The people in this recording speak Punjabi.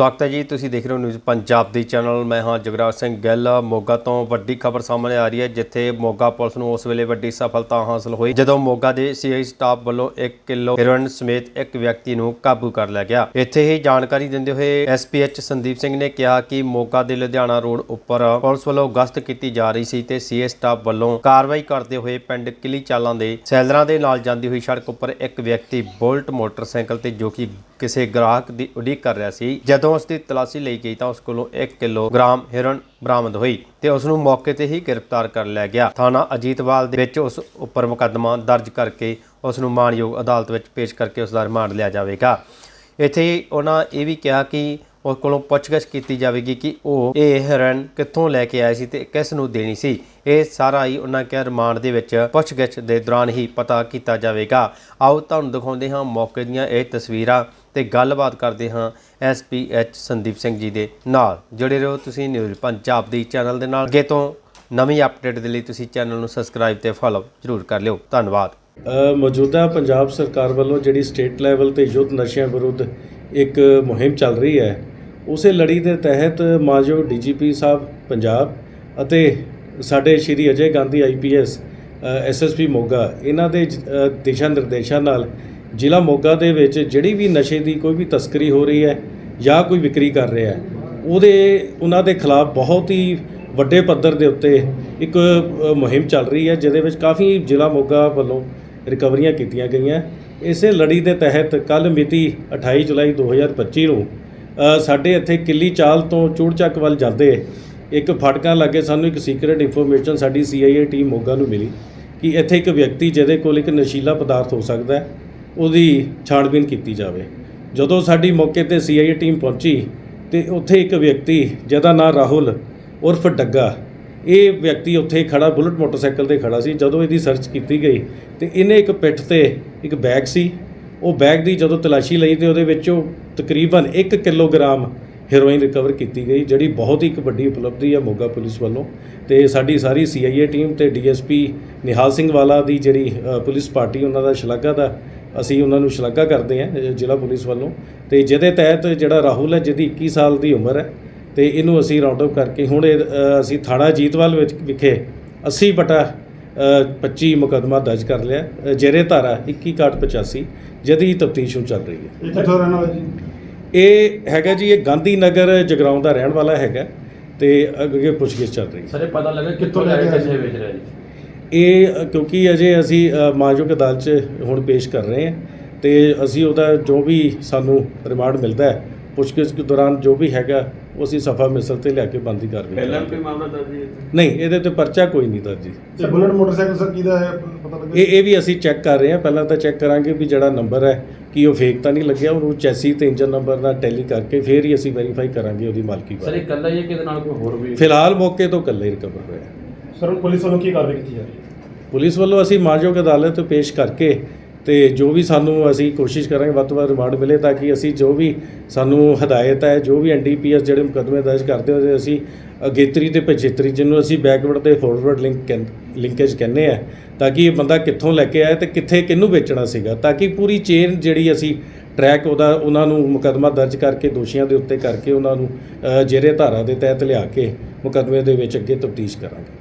ਸਵਾਗਤ ਹੈ ਜੀ। ਤੁਸੀਂ ਦੇਖ ਰਹੇ ਹੋ ਨਿਊਜ਼ ਪੰਜਾਬ ਦੀ ਚੈਨਲ। ਮੈਂ ਹਾਂ ਜਗਰਾਜ ਸਿੰਘ ਗਿੱਲ। ਮੋਗਾ ਤੋਂ ਵੱਡੀ ਖਬਰ ਸਾਹਮਣੇ ਆ ਰਹੀ ਹੈ, ਜਿੱਥੇ ਮੋਗਾ ਪੁਲਿਸ ਨੂੰ ਉਸ ਵੇਲੇ ਵੱਡੀ ਸਫਲਤਾ ਹਾਸਲ ਹੋਈ, ਜਦੋਂ ਮੋਗਾ ਦੇ ਸੀਆਈ ਸਟਾਫ ਵੱਲੋਂ 1 ਕਿਲੋ ਹੈਰੋਇਨ ਸਮੇਤ ਇੱਕ ਵਿਅਕਤੀ ਨੂੰ ਕਾਬੂ ਕਰ ਲਿਆ ਗਿਆ। ਇੱਥੇ ਹੀ ਜਾਣਕਾਰੀ ਦਿੰਦੇ ਹੋਏ ਐਸਪੀਐਚ ਸੰਦੀਪ ਸਿੰਘ ਨੇ ਕਿਹਾ ਕਿ ਮੋਗਾ ਦੇ ਲੁਧਿਆਣਾ ਰੋਡ ਉੱਪਰ ਪੁਲਿਸ ਵੱਲੋਂ ਗਸ਼ਤ ਕੀਤੀ ਜਾ ਰਹੀ ਸੀ ਤੇ ਸੀਏ ਸਟਾਫ ਵੱਲੋਂ ਕਾਰਵਾਈ ਕਰਦੇ ਹੋਏ ਪਿੰਡ ਕਿਲੀ ਚਾਲਾਂ ਦੇ ਸੈਲਰਾਂ ਦੇ ਨਾਲ ਜਾਂਦੀ ਹੋਈ ਸੜਕ ਉੱਪਰ ਇੱਕ ਵਿਅਕਤੀ ਬੁਲਟ ਮੋਟਰਸਾਈਕਲ ਤੇ ਜੋ ਕਿ ਕਿਸੇ ਗ੍ਰਾਹਕ ਦੀ ਉਡੀਕ ਕਰ ਰਿਹਾ ਸੀ, ਜਦੋਂ ਉਸ ਦੀ ਤਲਾਸ਼ੀ ਲਈ ਗਈ ਤਾਂ ਉਸ ਕੋਲੋਂ 1 ਕਿਲੋਗ੍ਰਾਮ ਹਿਰਨ ਬਰਾਮਦ ਹੋਈ ਤੇ ਉਸ ਨੂੰ ਮੌਕੇ ਤੇ ਹੀ ਗ੍ਰਿਫਤਾਰ ਕਰ ਲਿਆ ਗਿਆ। ਥਾਣਾ ਅਜੀਤਵਾਲ ਦੇ ਵਿੱਚ ਉਸ ਉੱਪਰ ਮੁਕੱਦਮਾ ਦਰਜ ਕਰਕੇ ਉਸ ਨੂੰ ਮਾਣਯੋਗ ਅਦਾਲਤ ਵਿੱਚ ਪੇਸ਼ ਕਰਕੇ ਉਸ ਦਾ ਰਿਮਾਂਡ ਲਿਆ ਜਾਵੇਗਾ। ਇੱਥੇ ਉਹਨਾਂ ਇਹ ਵੀ ਕਿਹਾ ਕਿ ਉਸ ਕੋਲੋਂ ਪੁੱਛਗਿੱਛ ਕੀਤੀ ਜਾਵੇਗੀ ਕਿ ਉਹ ਇਹ ਹੈਰੋਇਨ ਕਿੱਥੋਂ ਲੈ ਕੇ ਆਇਆ ਸੀ ਤੇ ਕਿਸ ਨੂੰ ਦੇਣੀ ਸੀ। ਇਹ ਸਾਰਾ ਹੀ ਉਹਨਾਂ ਕਿਹਾ ਰਿਮਾਂਡ ਦੇ ਵਿੱਚ ਪੁੱਛਗਿੱਛ ਦੇ ਦੌਰਾਨ ਹੀ ਪਤਾ ਕੀਤਾ ਜਾਵੇਗਾ। ਆਓ ਤੁਹਾਨੂੰ ਦਿਖਾਉਂਦੇ ਹਾਂ ਮੌਕੇ ਦੀਆਂ ਇਹ ਤਸਵੀਰਾਂ ਤੇ ਗੱਲਬਾਤ ਕਰਦੇ ਹਾਂ ਐਸਪੀਐਚ ਸੰਦੀਪ ਸਿੰਘ ਜੀ ਦੇ ਨਾਲ। ਜੁੜੇ ਰਹੋ ਤੁਸੀਂ ਨਿਊਜ਼ ਪੰਜਾਬ ਦੀ ਚੈਨਲ ਦੇ ਨਾਲ। ਅੱਗੇ ਤੋਂ ਨਵੀਂ ਅਪਡੇਟ ਦੇ ਲਈ ਤੁਸੀਂ ਚੈਨਲ ਨੂੰ ਸਬਸਕ੍ਰਾਈਬ ਤੇ ਫੋਲੋ ਜ਼ਰੂਰ ਕਰ ਲਿਓ। ਧੰਨਵਾਦ। ਮੌਜੂਦਾ ਪੰਜਾਬ ਸਰਕਾਰ ਵੱਲੋਂ ਜਿਹੜੀ ਸਟੇਟ ਲੈਵਲ ਤੇ ਯੁੱਧ ਨਸ਼ਿਆਂ ਵਿਰੁੱਧ ਇੱਕ ਮੁਹਿੰਮ ਚੱਲ ਰਹੀ ਹੈ ਉਸੇ ਲੜੀ ਦੇ ਤਹਿਤ ਮਾਨਯੋਗ ਡੀਜੀਪੀ ਸਾਹਿਬ ਪੰਜਾਬ ਅਤੇ ਸਾਡੇ ਸ਼੍ਰੀ ਅਜੇ ਗਾਂਧੀ ਆਈਪੀਐਸ ਐਸਐਸਪੀ ਮੋਗਾ, ਇਹਨਾਂ ਦੇ ਦਿਸ਼ਾ ਨਿਰਦੇਸ਼ਾਂ ਨਾਲ ਜ਼ਿਲ੍ਹਾ ਮੋਗਾ ਦੇ ਵਿੱਚ ਜਿਹੜੀ ਵੀ ਨਸ਼ੇ ਦੀ ਕੋਈ ਵੀ ਤਸਕਰੀ ਹੋ ਰਹੀ ਹੈ ਜਾਂ ਕੋਈ ਵਿਕਰੀ ਕਰ ਰਿਹਾ ਹੈ, ਉਹਦੇ, ਉਹਨਾਂ ਦੇ ਖਿਲਾਫ ਬਹੁਤ ਹੀ ਵੱਡੇ ਪੱਧਰ ਦੇ ਉੱਤੇ ਇੱਕ ਮੁਹਿੰਮ ਚੱਲ ਰਹੀ ਹੈ, ਜਿਹਦੇ ਵਿੱਚ ਕਾਫੀ ਜ਼ਿਲ੍ਹਾ ਮੋਗਾ ਵੱਲੋਂ ਰਿਕਵਰੀਆਂ ਕੀਤੀਆਂ ਗਈਆਂ। ਇਸੇ ਲੜੀ ਦੇ ਤਹਿਤ ਕੱਲ ਮਿਤੀ 28 ਜੁਲਾਈ 2025 ਨੂੰ ਸਾਡੇ ਇੱਥੇ ਕਿੱਲੀ ਚਾਲ ਤੋਂ ਚੂੜਚੱਕ ਵੱਲ ਜਾਂਦੇ ਇੱਕ ਫਟਕਾਂ ਲੱਗੇ ਸਾਨੂੰ ਇੱਕ ਸੀਕ੍ਰੀਟ ਇਨਫੋਰਮੇਸ਼ਨ ਸਾਡੀ ਸੀਆਈਏ ਟੀਮ ਮੋਗਾ ਨੂੰ ਮਿਲੀ ਕਿ ਇੱਥੇ ਇੱਕ ਵਿਅਕਤੀ ਜਿਹਦੇ ਕੋਲ ਇੱਕ ਨਸ਼ੀਲਾ ਪਦਾਰਥ ਹੋ ਸਕਦਾ ਹੈ, ਉਹਦੀ ਛਾਣਬੀਨ ਕੀਤੀ ਜਾਵੇ। ਜਦੋਂ ਸਾਡੀ ਮੌਕੇ ਤੇ ਸੀਆਈਏ ਟੀਮ ਪਹੁੰਚੀ ਤੇ ਉੱਥੇ ਇੱਕ ਵਿਅਕਤੀ ਜਿਹਦਾ ਨਾਮ ਰਾਹੁਲ ਉਰਫ ਡੱਗਾ, ਇਹ ਵਿਅਕਤੀ ਉੱਥੇ ਖੜਾ ਬੁਲਟ ਮੋਟਰਸਾਈਕਲ ਤੇ ਖੜਾ ਸੀ। ਜਦੋਂ ਇਹਦੀ ਸਰਚ ਕੀਤੀ ਗਈ ਤੇ ਇਹਨੇ ਇੱਕ ਪਿੱਠ ਤੇ ਇੱਕ ਬੈਗ ਸੀ ਉਹ ਬੈਗ ਦੀ ਜਦੋਂ ਤਲਾਸ਼ੀ ਲਈ ਤੇ ਉਹਦੇ ਵਿੱਚੋਂ ਤਕਰੀਬਨ 1 ਕਿਲੋਗ੍ਰਾਮ ਹੈਰੋਇਨ ਰਿਕਵਰ ਕੀਤੀ ਗਈ ਜਿਹੜੀ ਬਹੁਤ ਹੀ ਇੱਕ ਵੱਡੀ ਉਪਲਬਧੀ ਹੈ ਮੋਗਾ ਪੁਲਿਸ ਵੱਲੋਂ। ਤੇ ਸਾਡੀ ਸਾਰੀ ਸੀਆਈਏ ਟੀਮ ਤੇ ਡੀਐਸਪੀ ਨਿਹਾਲ ਸਿੰਘ ਵਾਲਾ ਦੀ ਜਿਹੜੀ ਪੁਲਿਸ ਪਾਰਟੀ ਉਹਨਾਂ ਦਾ ਸ਼ਲਾਘਾ ਦਾ ਅਸੀਂ ਉਹਨਾਂ ਨੂੰ ਸ਼ਲਾਘਾ ਕਰਦੇ ਹਾਂ ਜ਼ਿਲ੍ਹਾ ਪੁਲਿਸ ਵੱਲੋਂ। ਤੇ ਜਿਹਦੇ ਤਹਿਤ ਜਿਹੜਾ ਰਾਹੁਲ ਹੈ ਜਿਹਦੀ 21 ਸਾਲ ਦੀ ਉਮਰ ਹੈ ਤੇ ਇਹਨੂੰ ਅਸੀਂ ਰਾਉਂਡ ਅਪ ਕਰਕੇ ਹੁਣ ਇਹ, ਅਸੀਂ ਥਾਣਾ ਜੀਤਵਾਲ ਵਿੱਚ ਵਿਖੇ 80 ਬਟਾ 25 ਮੁਕੱਦਮਾ ਦਰਜ ਕਰ ਲਿਆ। ਜੇਰੇ ਧਾਰਾ 2185 ਜਿਹਦੀ ਤਫਤੀਸ਼ ਹੁਣ ਚੱਲ ਰਹੀ ਹੈ। ਇਹ ਕਿੱਥੋਂ ਰਹਿਣ ਵਾਲਾ ਜੀ? ਇਹ ਹੈਗਾ ਜੀ ਇਹ ਗਾਂਧੀ ਨਗਰ ਜਗਰਾਉਂ ਦਾ ਰਹਿਣ ਵਾਲਾ ਹੈਗਾ ਤੇ ਅੱਗੇ ਪੁੱਛਗਿੱਛ ਚੱਲ ਰਹੀ ਹੈ। ਸਰ ਇਹ ਪਤਾ ਲੱਗਾ ਕਿੱਥੋਂ ਕਿੱਥੋਂ ਲੈ ਕੇ ਕੇ ਆਏ ਪੈਸੇ ਜੀ? ਵੇਚ ਰਿਹਾ ਜੀ ਇਹ ਕਿਉਂਕਿ ਅਜੇ ਅਸੀਂ ਮਾਨਯੋਗ ਅਦਾਲਤ 'ਚ ਹੁਣ ਪੇਸ਼ ਕਰ ਰਹੇ ਹਾਂ ਤੇ ਅਸੀਂ ਉਹਦਾ ਜੋ ਵੀ ਸਾਨੂੰ ਰਿਮਾਂਡ ਮਿਲਦਾ ਹੈ ਪੁੱਛਗਿੱਛ ਦੇ ਦੌਰਾਨ ਜੋ ਵੀ ਹੈਗਾ ਉਹ ਅਸੀਂ ਸਫਾ ਮਿਸਲ ਤੇ ਲਿਆ ਕੇ ਬੰਦੀ ਕਾਰਵਾਈ ਪਹਿਲਾਂ ਕਰਾਂਗੇ ਕੋਈ ਮਾਮਲਾ ਦਰਜ ਨਹੀਂ ਇਹਦੇ ਤੇ ਪਰਚਾ ਕੋਈ ਨਹੀਂ ਦਰਜ ਜੀ। ਤੇ ਬੁਲਟ ਮੋਟਰਸਾਈਕਲ ਸਰ ਕਿਹਦਾ ਹੈ? ਪਤਾ ਲੱਗਾ ਇਹ ਇਹ ਵੀ ਅਸੀਂ ਚੈੱਕ ਕਰ ਰਹੇ ਹਾਂ। ਪਹਿਲਾਂ ਤਾਂ ਚੈੱਕ ਕਰਾਂਗੇ ਵੀ ਜਿਹੜਾ ਨੰਬਰ ਹੈ ਕੀ ਉਹ ਫੇਕ ਤਾਂ ਨਹੀਂ ਲੱਗਿਆ? ਉਹਨੂੰ ਚੈਸੀ ਤੇ ਇੰਜਨ ਨੰਬਰ ਨਾਲ ਟੈਲੀ ਕਰਕੇ ਫਿਰ ਹੀ ਅਸੀਂ ਵੈਰੀਫਾਈ ਕਰਾਂਗੇ ਉਹਦੀ ਮਾਲਕੀ ਸਰ ਇਹ ਬਾਰੇ ਇਕੱਲਾ ਹੀ ਹੈ ਕਿਹਦੇ ਨਾਲ ਕੋਈ ਹੋਰ ਵੀ ਫਿਲਹਾਲ ਮੌਕੇ ਤੋਂ ਇਕੱਲੇ ਹੀ ਰਿਕਵਰ ਹੋਇਆ। ਸਰ ਹੁਣ ਪੁਲਿਸ ਵੱਲੋਂ ਕੀ ਕਾਰਵਾਈ ਕੀਤੀ ਜਾ ਰਹੀ ਹੈ? ਪੁਲਿਸ ਵੱਲੋਂ ਅਸੀਂ ਮਾਨਯੋਗ ਅਦਾਲਤ ਤੋਂ ਪੇਸ਼ ਕਰਕੇ ਤੇ ਜੋ ਵੀ ਸਾਨੂੰ ਅਸੀਂ ਕੋਸ਼ਿਸ਼ ਕਰਾਂਗੇ ਵੱਧ ਤੋਂ ਵੱਧ ਰਿਮਾਂਡ ਮਿਲੇ ਤਾਂ ਕਿ ਅਸੀਂ ਜੋ ਵੀ ਸਾਨੂੰ ਹਦਾਇਤ ਹੈ ਜੋ ਵੀ ਐਨਡੀਪੀਐਸ ਜਿਹੜੇ ਮੁਕੱਦਮੇ ਦਰਜ ਕਰਦੇ ਉਹਦੇ ਅਸੀਂ ਅਗੇਤਰੀ ਤੇ ਪਛੇਤਰੀ ਜਿਹਨੂੰ ਅਸੀਂ ਬੈਕਵਰਡ ਤੇ ਫਾਰਵਰਡ ਲਿੰਕ ਲਿੰਕੇਜ ਕਹਿੰਦੇ ਆ ਤਾਂ ਕਿ ਇਹ ਬੰਦਾ ਕਿੱਥੋਂ ਲੈ ਕੇ ਆਇਆ ਤੇ ਕਿੱਥੇ ਕਿਹਨੂੰ ਵੇਚਣਾ ਸੀਗਾ ਤਾਂ ਕਿ ਪੂਰੀ ਚੇਨ ਜਿਹੜੀ ਅਸੀਂ ਟਰੈਕ ਉਹਦਾ ਉਹਨਾਂ ਨੂੰ ਮੁਕੱਦਮਾ ਦਰਜ ਕਰਕੇ ਦੋਸ਼ੀਆਂ ਦੇ ਉੱਤੇ ਕਰਕੇ ਉਹਨਾਂ ਨੂੰ ਅ, ਜੇਰੇ ਧਾਰਾ ਦੇ ਤਹਿਤ ਲਿਆ ਕੇ ਮੁਕੱਦਮੇ ਦੇ ਵਿੱਚ ਅੱਗੇ ਤਫਤੀਸ਼ ਕਰਾਂਗੇ।